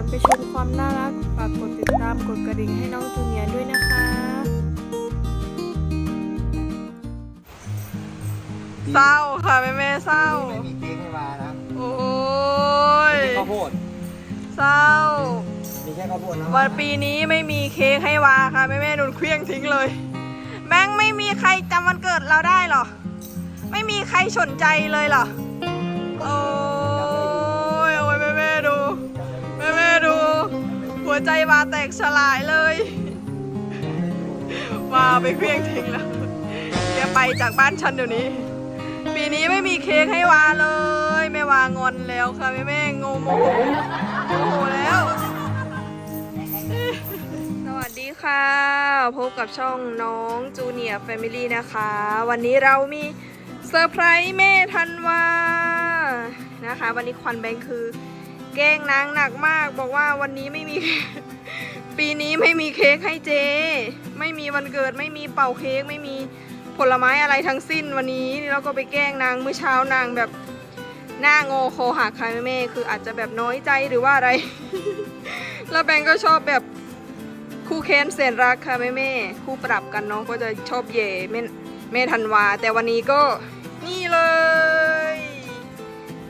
อนไปชมความน่ารักฝากกดติดตามกดกระดิ่งให้น้องจูเนียร์ด้วยนะคะ เศร้าค่ะแม่แม่เศร้า ไม่มีเค้กให้มานะโอ้ยมีข้าวโพดเศร้า มีแค่ข้าวโพดนะวันปีนี้ไม่มีเค้กให้วาค่ะแม่แม่โดนเคลี้ยงทิ้งเลยแบงค์ไม่มีใครจำวันเกิดเราได้เหรอ ไม่มีใครสนใจเลยเหรอ โอ้ หัวใจวาแตกสลายเลย วาไปเคลี้ยงทิ้งแล้วแกไปจากบ้านฉันเดี๋ยวนี้ ปีนี้ไม่มีเค้กให้วาเลยแม่วางอนแล้วค่ะแม่แม่งงโมโหโมโหแล้ว สวัสดีค่ะ พบกับช่องน้องจูเนียร์แฟมิลี่นะคะ วันนี้เรามีเซอร์ไพรส์แม่ทันวานะคะ วันนี้ควันแบงค์คือ แกล้งนางหนักมาก บอกว่าวันนี้ไม่มี ปีนี้ไม่มีเค้กให้เจ ไม่มีวันเกิดไม่มีเป่าเค้กไม่มีผลไม้อะไรทั้งสิ้นวันนี้เราก็ไปแกล้งนางเมื่อเช้านางแบบหน้างอคอหักค่ะแม่แม่คืออาจจะแบบน้อยใจหรือว่าอะไร แล้วแบงก็ชอบแบบคู่เค้นเสนรักค่ะแม่แม่คู่ปรับกันน้องก็จะชอบเย่แม่แม่ธันวา แต่วันนี้ก็นี่เลย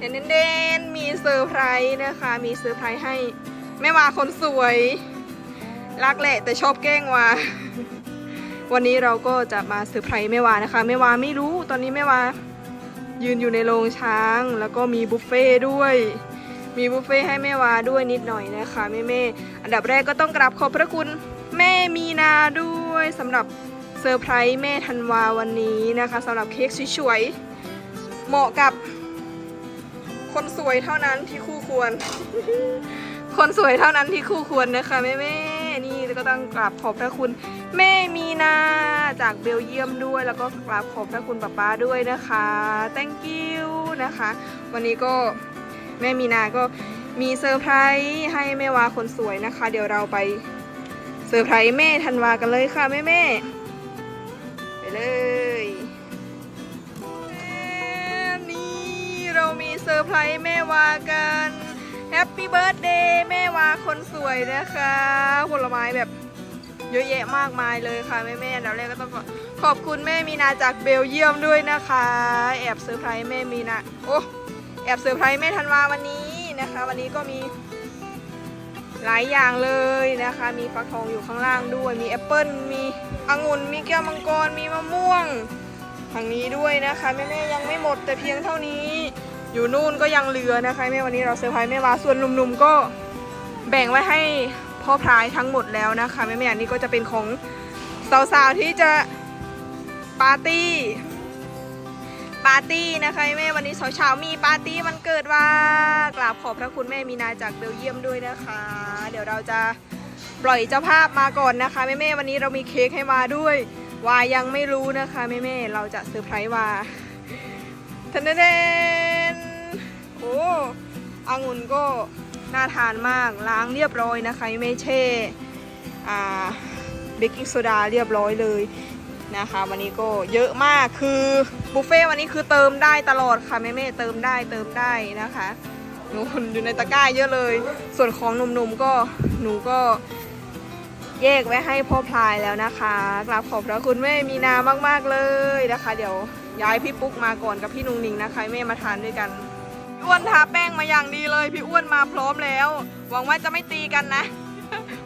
เด่นเด่นๆมีเซอร์ไพรส์นะคะ มีเซอร์ไพรส์ให้แม่วาคนสวย รักแหละแต่ชอบแกล้งวาวันนี้เราก็จะมาเซอร์ไพรส์แม่วานะคะแม่วาไม่รู้ตอนนี้แม่วายืนอยู่ในโรงช้าง แล้วก็มีบุฟเฟ่ด้วย มีบุฟเฟ่ให้แม่วาด้วยนิดหน่อยนะคะแม่แม่ๆอันดับแรกก็ต้องกราบขอบพระคุณแม่มีนาด้วยสำหรับเซอร์ไพรส์แม่ธันวาวันนี้นะคะสำหรับเค้กสวยๆเหมาะกับ คนสวยเท่านั้นที่คู่ควร คนสวยเท่านั้นที่คู่ควรนะคะแม่แม่นี่ก็ต้องกราบขอบพระคุณแม่มีนาจากเบลเยียมด้วย แล้วก็กราบขอบพระคุณป้าป้าด้วยนะคะ thank you นะคะ วันนี้ก็แม่มีนาก็มีเซอร์ไพรส์ให้แม่วาคนสวยนะคะ เดี๋ยวเราไปเซอร์ไพรส์แม่ธันวากันเลยค่ะแม่แม่ไปเลย เรามีเซอร์ไพรส์แม่วากันแฮปปี้เบิร์ดเดย์แม่วาคนสวยนะคะ ผลไม้แบบเยอะแยะมากมายเลยค่ะแม่แม่ๆอันดับแรกก็ต้องขอบคุณแม่มีนาจากเบลเยียมด้วยนะคะ แอบเซอร์ไพรส์แม่มีนาโอ้แอบเซอร์ไพรส์แม่ธันวาวันนี้นะคะ วันนี้ก็มีหลายอย่างเลยนะคะ มีฟักทองอยู่ข้างล่างด้วย มีแอปเปิ้ลมีองุ่น มีแก้วมังกร มีมะม่วงทางนี้ด้วยนะคะ แม่แม่ยังไม่หมดแต่เพียงเท่านี้ อยู่นู่นก็ยังเหลือนะคะแม่วันนี้เราเซอร์ไพรส์แม่วาส่วนหนุ่มๆก็แบ่งไว้ให้พ่อพรายทั้งหมดแล้วนะคะแม่แม่อันนี้ก็จะเป็นของสาวๆที่จะปาร์ตี้ปาร์ตี้นะคะแม่วันนี้เช้าๆมีปาร์ตี้มันเกิดว่ากราบขอบพระคุณแม่มีนาจากเบลเยียมด้วยนะคะ เดี๋ยวเราจะปล่อยเจ้าภาพมาก่อนนะคะแม่แม่วันนี้เรามีเค้กให้มาด้วยวายังไม่รู้นะคะแม่แม่เราจะเซอร์ไพรส์วาทันเดนโอ้องุ่นก็น่าทานมากล้างเรียบร้อยนะคะ ไม่เช่เบกกิ้งโซดาเรียบร้อยเลยนะคะ วันนี้ก็เยอะมากคือบุฟเฟ่ต์วันนี้คือเติมได้ตลอดค่ะแม่ๆเติมได้เติมได้นะคะหนูอยู่ในตะกร้าเยอะเลย ส่วนของหนุ่มๆก็หนูก็แยกไว้ให้พ่อพลายแล้วนะคะกราบขอบพระคุณแม่มีนามากๆเลยนะคะ เดี๋ยวย้ายพี่ปุ๊กมาก่อนกับพี่นุงนิงนะคะ แม่มาทานด้วยกัน พี่อ้วนทาแป้งมาอย่างดีเลย พี่อ้วนมาพร้อมแล้ว หวังว่าจะไม่ตีกันนะ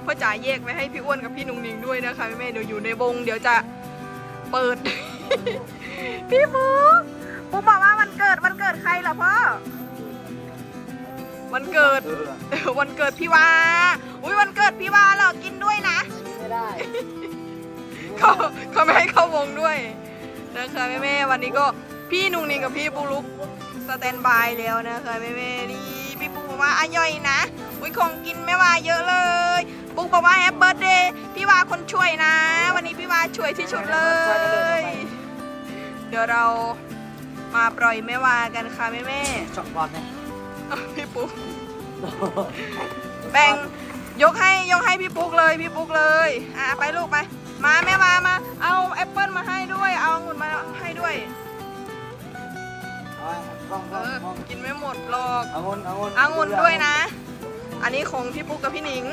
พ่อจ๋าแยกไว้ให้พี่อ้วนกับพี่นุงนิงด้วยนะคะแม่ๆเดี๋ยวอยู่ในวงเดี๋ยวจะเปิด พี่ปูปูบอกว่าวันเกิดวันเกิดใครเหรอพ่อวันเกิดเออวันเกิดพี่วาอุ้ยวันเกิดพี่วาเหรอกินด้วยนะไม่ได้เขาเขาไม่ให้เข้าวงด้วยนะคะแม่แม่ๆวันนี้ก็พี่นุงนิงกับพี่ปูลุก สแตนบายแล้วนะคะแม่แม่นี่พี่ปูบอกว่าอะย่อยนะอุ้ยของกินแม่วาเยอะเลย ปุ๊กบอกว่าแฮปเบิร์ดเดย์พี่วาคนช่วยนะ วันนี้พี่วาช่วยที่สุดเลย เดี๋ยวเรามาปล่อยแม่วากันค่ะแม่แม่ช็อกบอลไหมพี่ปุ๊กแบ่งยกให้ยกให้พี่ปุ๊กเลยพี่ปุ๊กเลยอะไปลูกไป มาแม่วามา เอาแอปเปิลมาให้ด้วย เอาองุ่นมาให้ด้วย เอาไว้กล้องกเอล้องอกล้องกินไม่หมดหรอกเอางุนเอางุนเอาองุ่นด้วยนะ อันนี้ของพี่ปุ๊กกับพี่หนิง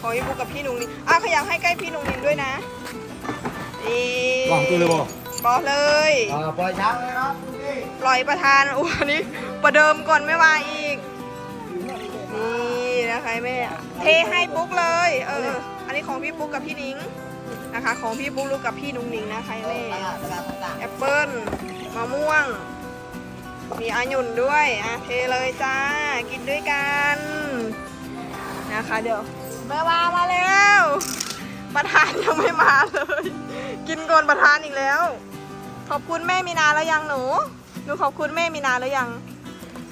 ของพี่ปุ๊กกับพี่หนุ่งนิงอะขยับให้ใกล้พี่หนุ่งนิงด้วยนะนี่ลองตัวเลยบ่บอกเลย อ่าปล่อยช้างเลยครับคุณพี่ปล่อยประธานอู้อันนี้ประเดิมก่อนไม่มาอีก นี่นะคะแม่ เทให้ปุ๊กเลย เออ อันนี้ของพี่ปุ๊กกับพี่หนิงนะคะ ของพี่ปุ๊กลูกกับพี่หนุ่งนิงนะคะแม่ ตลาดตลาดต่างแอปเปิ้ลมะม่วง มีอายุนด้วยอะเทเลยจ้า กินด้วยกัน นะคะ เดี๋ยวแม่วามาแล้ว ประธานยังไม่มาเลย กินก่อนประธานอีกแล้ว ขอบคุณแม่มีนาแล้วยังหนู หนูขอบคุณแม่มีนาแล้วยัง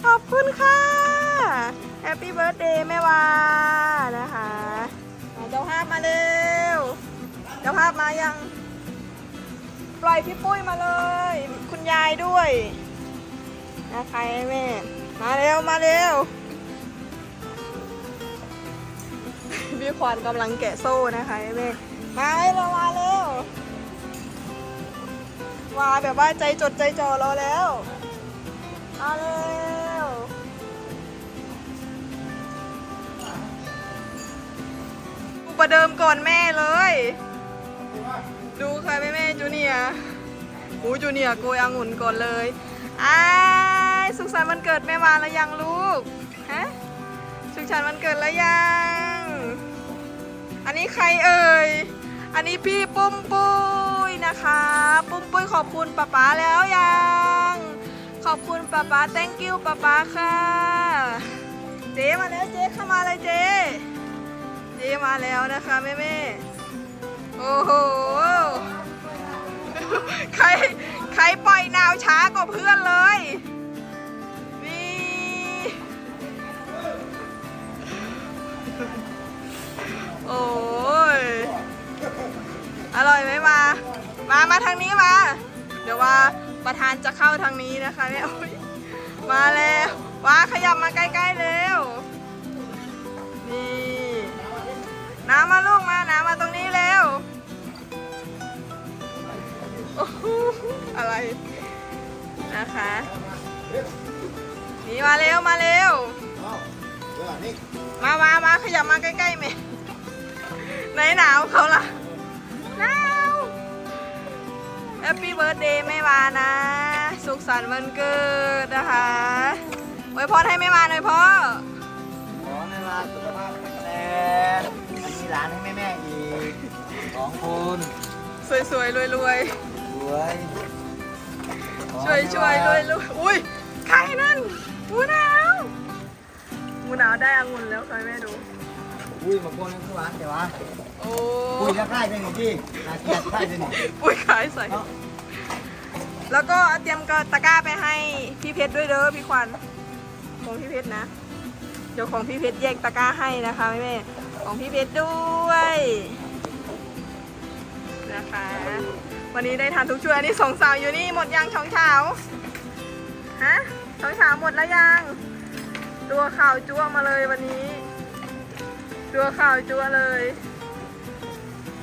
ขอบคุณค่ะแฮปปี้เบิร์ดเดย์แม่วานะคะอะเจ้าภาพมาเร็วเจ้าภาพมายัง ปล่อยพี่ปุ้ยมาเลย คุณยายด้วย นะใคะแม่ มาเร็ว มาเร็วพี่ควานกำลังแกะโซ่นะคะแม่มาเรามาเร็วมาแบบว่าใจจดใจจ่อรอแล้วมาเร็วประเดิมก่อนแม่เลย ดูใค่ะแม่แม่จูเนียร์หูจูเนียโกยองุ่นก่อนเลยอ้า สุขสันต์วันเกิดแม่วานแล้วยังลูก ฮะ สุขสันต์วันเกิดแล้วยัง อันนี้ใครเอ่ย อันนี้พี่ปุ้มปุ้ยนะคะ ปุ้มปุ้ยขอบคุณป๊าป๊าแล้วยัง ขอบคุณป๊าป๊า thank you ป๊าป๊าค่ะ เจ๊มาแล้วเจ๊เข้ามาเลยเจ๊เจ๊มาแล้วนะคะแม่แม่โอ้โห ใครใครปล่อยนาวช้ากว่าเพื่อนเลย โอ้ย อร่อยไหมมา มา มาทางนี้มา เดี๋ยวว่าประธานจะเข้าทางนี้นะคะเนี่ยมาแล้วว้าขยับมาใกล้ๆเร็ว นี่ น้ำมาลูกมา น้ำมาตรงนี้เร็วโอ้อะไรนะคะ นี่มาเร็วมาเร็ว มามามาขยับมาใกล้ๆเมย์ไหนหนาวเขาล่ะ หนาวแฮปปี้เบิร์ดเดย์แม่วานะ สุขสันต์วันเกิดนะคะไว้พรให้แม่วาหน่อยพ่อ ขอให้มาสุขภาพแข็งแรงมีหลานให้แม่ๆอีกสองคนสวยๆรวยสวยๆช่วยช่วยๆรวยๆอุ้ยใครนั่นหมูหนาวห มูหนาวได้องุ่นแล้วใครแม่ดู อุ้ยมาพ่นทั้งร้านเดี๋ยววะโอ้อุ้ยจะค่ายได้หนึ่งที่นาเกลียดค่ายได้หนึ่งปุ้ยขายใส่เนาะแล้วก็เตรียมกระตะกร้าไปให้พี่เพชรด้วยเด้อพี่ควันของพี่เพชรนะ เดี๋ยวของพี่เพชรแยกตะกร้าให้นะคะแม่แม่ของพี่เพชรด้วยนะคะ วันนี้ได้ทานทุกช่วยอันนี้สองสาวอยู่นี่หมดยังช่องเช้าฮะช่องเช้าหมดแล้วยัง ตัวข่าวจั่วมาเลยวันนี้ ตัวข่าวจั่วเลย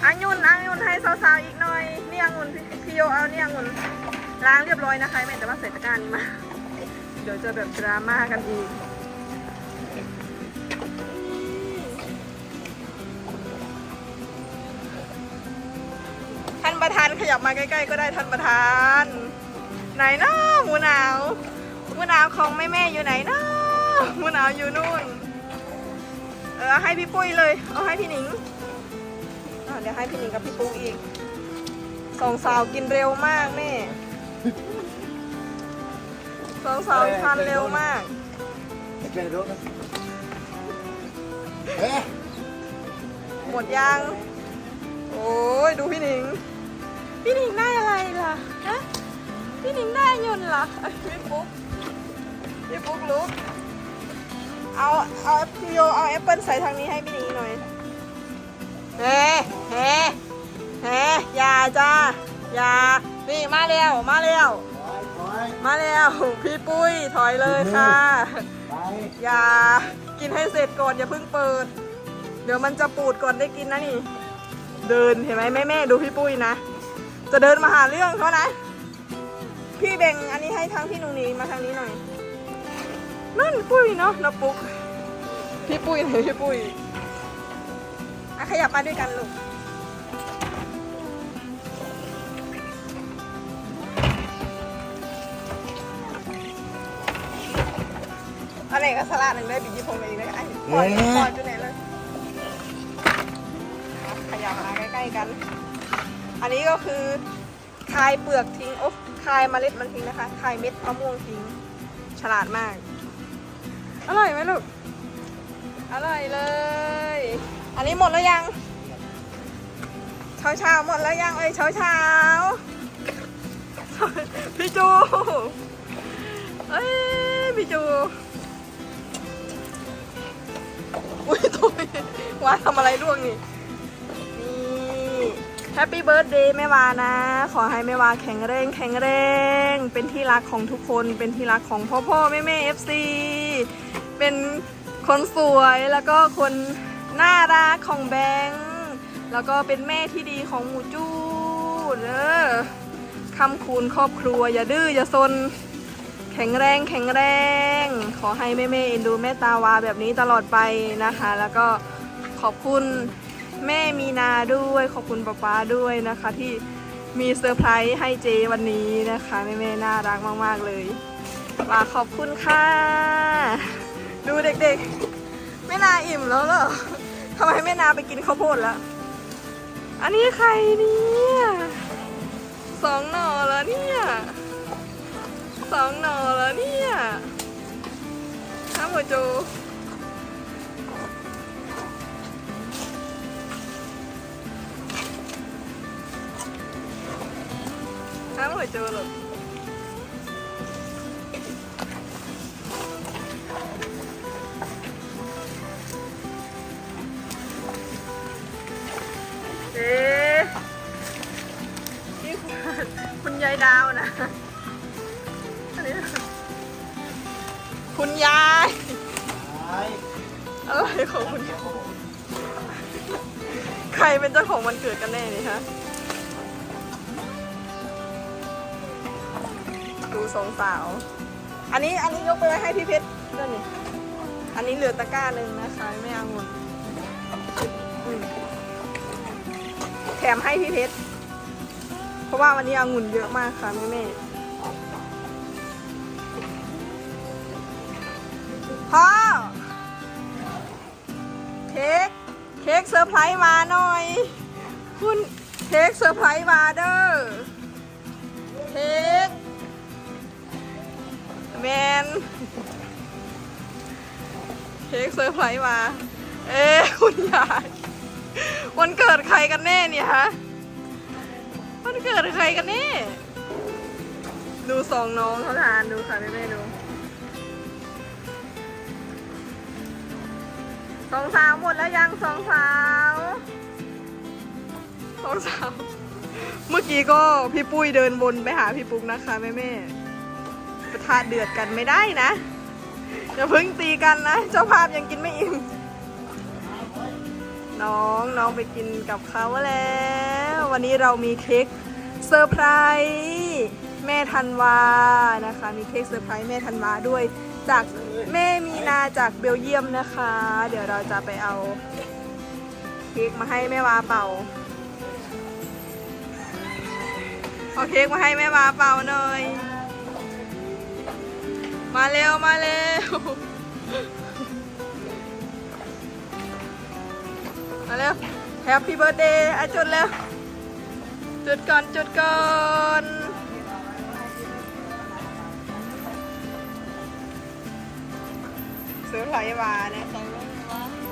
อังุ่นอังุ่นให้สาวๆอีกหน่อยเนี่องุ่นพี่โยเอาเนี่องุ่นล้างเรียบร้อยนะคะแม่แต่ว่าใส่ตะกร้านี้มา เดี๋ยวจะแบบดราม่ากันอีกท่านประธานขยับมาใกล้ๆก็ได้ท่านประธาน ไหนเนาะหมูหนาวหมูหนาวของแม่แม่ๆอยู่ไหนเนาะ มูหนาวอยู่นู่น เออให้พี่ปุ้ยเลย เอาให้พี่หนิงอะเดี๋ยวให้พี่หนิงกับพี่ปุ๊กอีกสองสาวกินเร็วมากแม่สองสาวทานเร็วมากเป็นรถเอ๊ะหมดยัง โอ้ยดูพี่หนิง พี่หนิงได้อะไรล่ะฮะพี่หนิงได้เงินเหรอเอ้ยพี่ปุ๊กพี่ปุ๊กรู้ เอาเอาพี่โยเอาแอปเปิลใส่ทางนี้ให้พี่หนิงหน่อย เฮ้เฮ้เฮ้อย่าจ้าอย่านี่มาเร็วมาเร็วถอยมาเร็วพี่ปุ้ยถอยเลยค่ะถอยไปอย่ากินให้เสร็จก่อนอย่าเพิ่งเปิด เดี๋ยวมันจะปูดก่อนได้กินนะนี่ เดินเห็นไหมแม่แม่ๆดูพี่ปุ้ยนะ จะเดินมาหาเรื่องเขานะ พี่แบ่งอันนี้ให้ทางพี่หนุ่งนีมาทางนี้หน่อย นั่นปุ้ยเนาะนะปุ๊กพี่ปุ้ยหน่อยพี่ปุ้ยอะขยับมาด้วยกันลูกอะไรก็สลัดหนึ่งได้บิจิพงเองเลยไอ้ปล่อยปล่อยไปไหนเลยอะขยับมาใกล้ๆกัน อันนี้ก็คือคายเปลือกทิ้งโอ้คายเมล็ดมันทิ้งนะคะ คายเม็ดมะม่วงทิ้ง ฉลาดมาก อร่อยไหมลูก อร่อยเลย อันนี้หมดแล้วยัง เช้าเช้าหมดแล้วยังเอ้ยเช้าเช้าพี่จูเอ้ยพี่จู อุ้ยตัวว่าทำอะไรร่วงนี่ นี่แฮปปี้เบิร์ดเดย์แม่วานะ ขอให้แม่วาแข็งแรงแข็งแรง เป็นที่รักของทุกคน เป็นที่รักของพ่อพ่อแม่แม่เอฟซี เป็นคนสวยแล้วก็คนน่ารักของแบงค์แล้วก็เป็นแม่ที่ดีของหมูจูเด้อคำคูณครอบครัว อย่าดื้ออย่าซน แข็งแรงแข็งแรง ขอให้แม่เมเอ็นดูแม่ตาวาแบบนี้ตลอดไปนะคะ แล้วก็ขอบคุณแม่มีนาด้วยขอบคุณป๊าป๊าด้วยนะคะที่มีเซอร์ไพรส์ให้เจวันนี้นะคะแม่เมน่ารักมาก ๆ เลยว่าขอบคุณค่ะ เด็กๆแม่นาอิ่มแล้วเหรอทำไมแม่นาไปกินข้าวโพดแล้ว อันนี้ใครเนี่ยสองหน่อแล้วเนี่ยสองหน่อแล้วเนี่ยข้าวหมูจูข้าวหมูจูหรอ คุณยายดาวนะอันนี้คุณยายอะไรของคุณยายใครเป็นเจ้าของวันเกิดกันแน่นี่ฮะดูสองสาว อันนี้อันนี้ยกไปไว้ให้พี่เพชรด้วยนี่อันนี้เหลือตะกร้าหนึ่งนะคะไม่เอาเงินอืมแถมให้พี่เพชรเพราะว่าวันนี้อางุ่นเยอะมากค่ะแม่แม่พ่อเค้กเค้กเซอร์ไพรส์มาหน่อย คุณเค้กเซอร์ไพรส์มาเด้อเค้กแมนเค้กเซอร์ไพรส์มา เอ๊ะคุณยายวันเกิดใครกันแน่เนี่ยฮะ วันเกิดใครกันแน่ดูสองน้องเขาทานดูค่ะแม่แม่ๆดูสองสาวหมดแล้วยังสองสาวสองสาวเมื่อกี้ก็พี่ปุ้ยเดินวนไปหาพี่ปุ๊กนะคะแม่แม่ๆประทาเดือดกันไม่ได้นะอย่าเพิ่งตีกันนะ เจ้าภาพยังกินไม่อิ่ม น้องน้องไปกินกับเขาแล้ว วันนี้เรามีเค้กเซอร์ไพรส์แม่ธันวานะคะ มีเค้กเซอร์ไพรส์แม่ธันวาด้วย จากแม่มีนาจากเบลเยียมนะคะ เดี๋ยวเราจะไปเอาเค้กมาให้แม่วาเป่าเอาเค้กมาให้แม่วาเป่าหน่อย มาเร็วมาเร็ว มาเร็วแฮปปี้เบิร์ดเดย์อะจุดแล้วจุดก่อนจุดก่อนซื้อไหลวาเนี่ย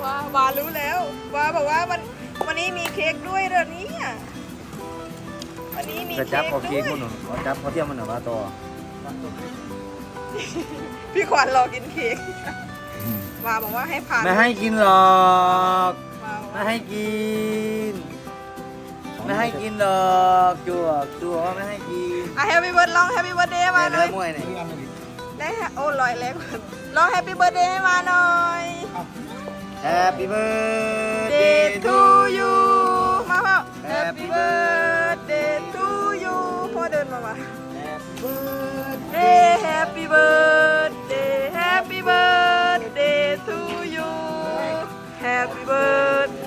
ว้าวารู้แล้ววาบอกว่าวันวันนี้มีเค้กด้วยเดี๋ยวนี้อะวันนี้มีจะเค้จับกเอาด้เค้กวยมันหนูเอาจับเขาเทียมมันหนูว่าตัวพี่ขวัญรอกินเค้กวาบอกว่าให้ผ่านไม่ให้กินหรอกวาบอก ไม่ว่าให้กิน ไม่ให้กินหรอกจั่วจั่วว่าไม่ให้กินอะแฮปปี้เบิร์ดลองแฮปปี้เบิร์ดเดย์มาหน่เนื้ออยมวยเนี่ยได้ฮะโอ้ลอยเล็กร้องแฮปปี้เบิร์ดเดย์ให้มาหน่อย Happy birthday Day to to you มาพ่อ Happy Happy birthday to you พ่อเดินมาว่ะ Happy birthday Hey Happy birthday Happy birthday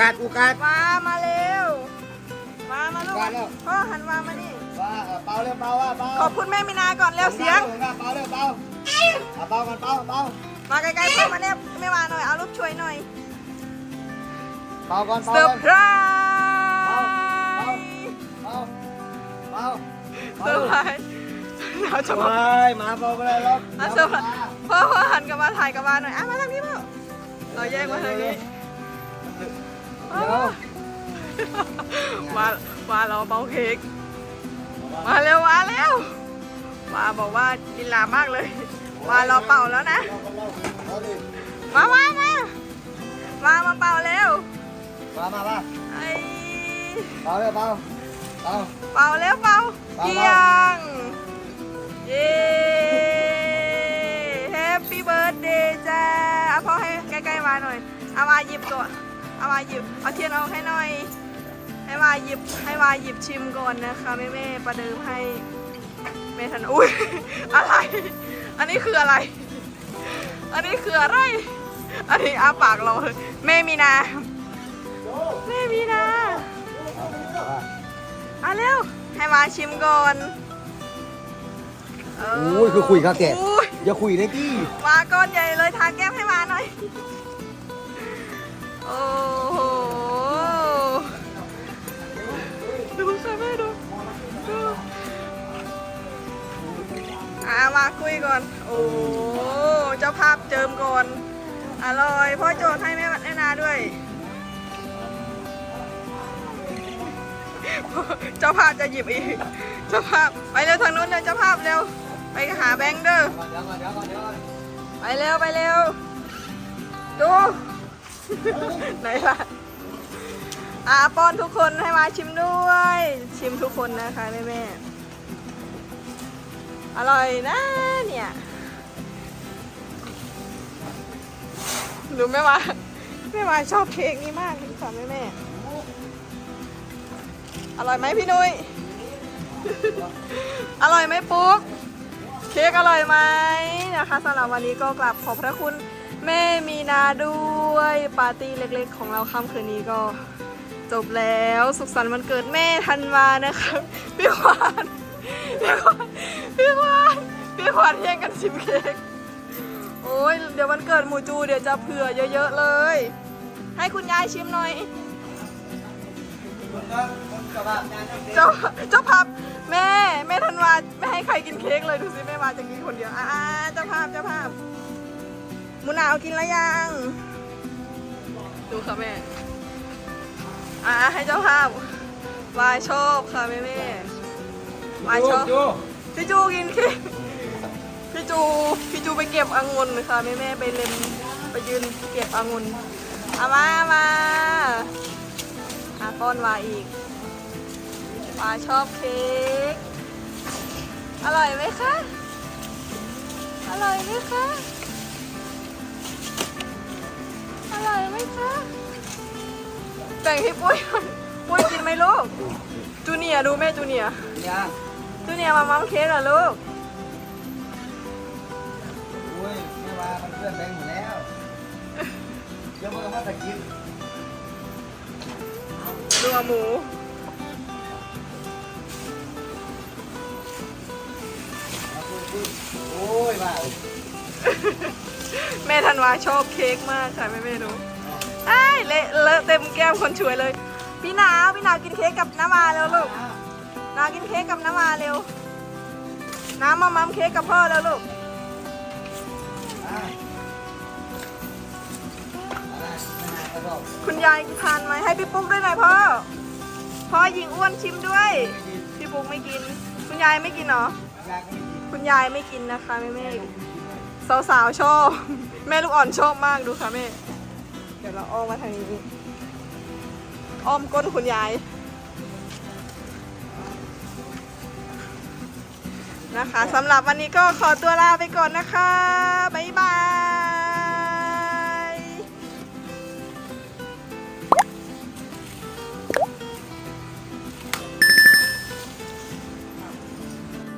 กัดอุกัด มามาเร็ว มามาลูกมาแล้ว พ่อหันมามานี่ ว่าเออเป่าเร็วเป่าว่าเป่าขอบคุณแม่มินาก่อนเร็วเสียงเป่าเร็วเป่าเอาเป่ากันเป่าเป่ามาใกล้ๆพ่อมาเนี่ยไม่มาหน่อย เอาลูกช่วยหน่อย เป่าก่อนเซเป่าอก่ร์อนไพรเอาส์เป่าเป่าเซอร์ไพรส์หนาวจังไปวะมาเป่าไปเลยลูกอะเซอร์ไพรส์พ่อพ่อหันกลับมาถ่ายกลับมาหน่อยอะมาทางนี้พ่อเราแยกมาทางนี้ เดี๋ยวมามาเราเบาเค้กมาเร็วมาเร็วมาบอกว่าลีลามากเลย มาเราเป่าแล้วนะเอาดิมามามามามาเป่าเร็วมามามาไอ้เป่าเร็วเป่าเป่าเป่าเร็วเป่าเป่าเกียงเย้แฮปปี้เบิร์ดเดย์จ้าเอาพ่อให้ใกล้ๆมาหน่อยเอามาหยิบตัว เอามาหยิบเอาเทียนออกให้หน่อย ให้มาหยิบให้มาหยิบชิมก่อนนะคะแม่แม่ๆประเดิมให้แม่ทันอุ้ยอะไร อันนี้คืออะไร อันนี้คืออะไร อันนี้อาปากเราเลยแม่มีนาแม่มีนาอะเร็วให้มาชิมก่อนเโอ้ยคือคุยครับแกอุ้ยอย่าคุยเลยพี่มาก้อนใหญ่เลยทาแก้มให้มาหน่อยโอ้โหดูค่ะแม่ดูดูอะมาคุยก่อน โอ้เจ้าภาพเจิมก่อน อร่อยพ่อโจทย์ให้แม่แม่นาด้วย เจ้าภาพจะหยิบอีก เจ้าภาพไปเร็วทางนู้นเลยเจ้าภาพเร็ว ไปหาแบงค์เด้อไปเร็วไปเร็วดู ไหนล่ะอาป้อนทุกคนให้มาชิมด้วย ชิมทุกคนนะคะแม่แม่ๆอร่อยนะเนี่ยดูแม่มาแม่มาชอบเค้กนี้มากเลยค่ะแม่แม่ๆอร่อยไหมพี่นุ้ยอร่อยไหมปุ๊กเค้กอร่อยไหมนะคะสำหรับวันนี้ก็กลับขอบพระคุณ แม่มีนาด้วยปาร์ตี้เล็กๆ ของเราค่ำคืนนี้ก็จบแล้วสุขสันต์วันเกิดแม่ธันวานะคะพี่ขวานพี่ขวานพี่ขวานพี่ขวานแย่งกันชิมเค้กโอ้ยเดี๋ยววันเกิดหมูจูเดี๋ยวจะเผื่อเยอะๆเลย ให้คุณยายชิมหน่อยเจ้าเจ้าภาพแม่แม่ธันวาไม่ให้ใครกินเค้กเลยดูสิแม่วาจะกินคนเดียวอ่าเจ้าภาพเจ้าภาพห มูหนาวกินแล้วยัง ดูค่ะแม่ อ่าให้เจ้าภาพวายชอบค่ะแม่แม่วายชอบพี่จูกินเค้กพี่จูพี่จูไปเก็บองุ่นค่ะแม่แม่ไปเล็มไปยืนเก็บองุ่นเอามาเอามาอาป้อนวาอีกปลาชอบเค้กอร่อยไหมคะ อร่อยไหมคะ ร่อยไหมคะแบ่งให้ปุ้ยหน่อยปุ้ยกินไหมลูก จูเนียร์ดูแม่จูเนียร์เนี่ยจูเนียร์มามัมเค้กเหรอลูกโอ้ยไม่ว่ามันเพื่อนแบงค์หมดแล้วเดี๋ยวมันก็มาตะกินดูอะหมูเอาคุยคุยโอ้ยบ้าเลย แม่ธันวาชอบเค้กมากค่ะแม่ไม่รู้ไอ้ยเละเลอะเต็มแก้มคนช่วยเลย พี่หนาวพี่หนาวกินเค้กกับน้ำมาแล้วลูกนากินเค้กกับน้ำมาเร็ว น้ำมามัมเค้กกับพ่อแล้วลูกคุณยายทานไหมให้พี่ปุ๊กด้วยหน่อยพ่อพ่อหญิงอ้วนชิมด้วย พี่ปุ๊กไม่กิน คุณยายไม่กินเหรอคุณยายไม่กินนะคะแม่แม่ สาวๆชอบ แม่ลูกอ่อนชอบมากดูค่ะแม่ เดี๋ยวเราอ้อมมาทางนี้ อ้อมก้นคุณยาย นะคะสำหรับวันนี้ก็ขอตัวลาไปก่อนนะคะ บ๊ายบาย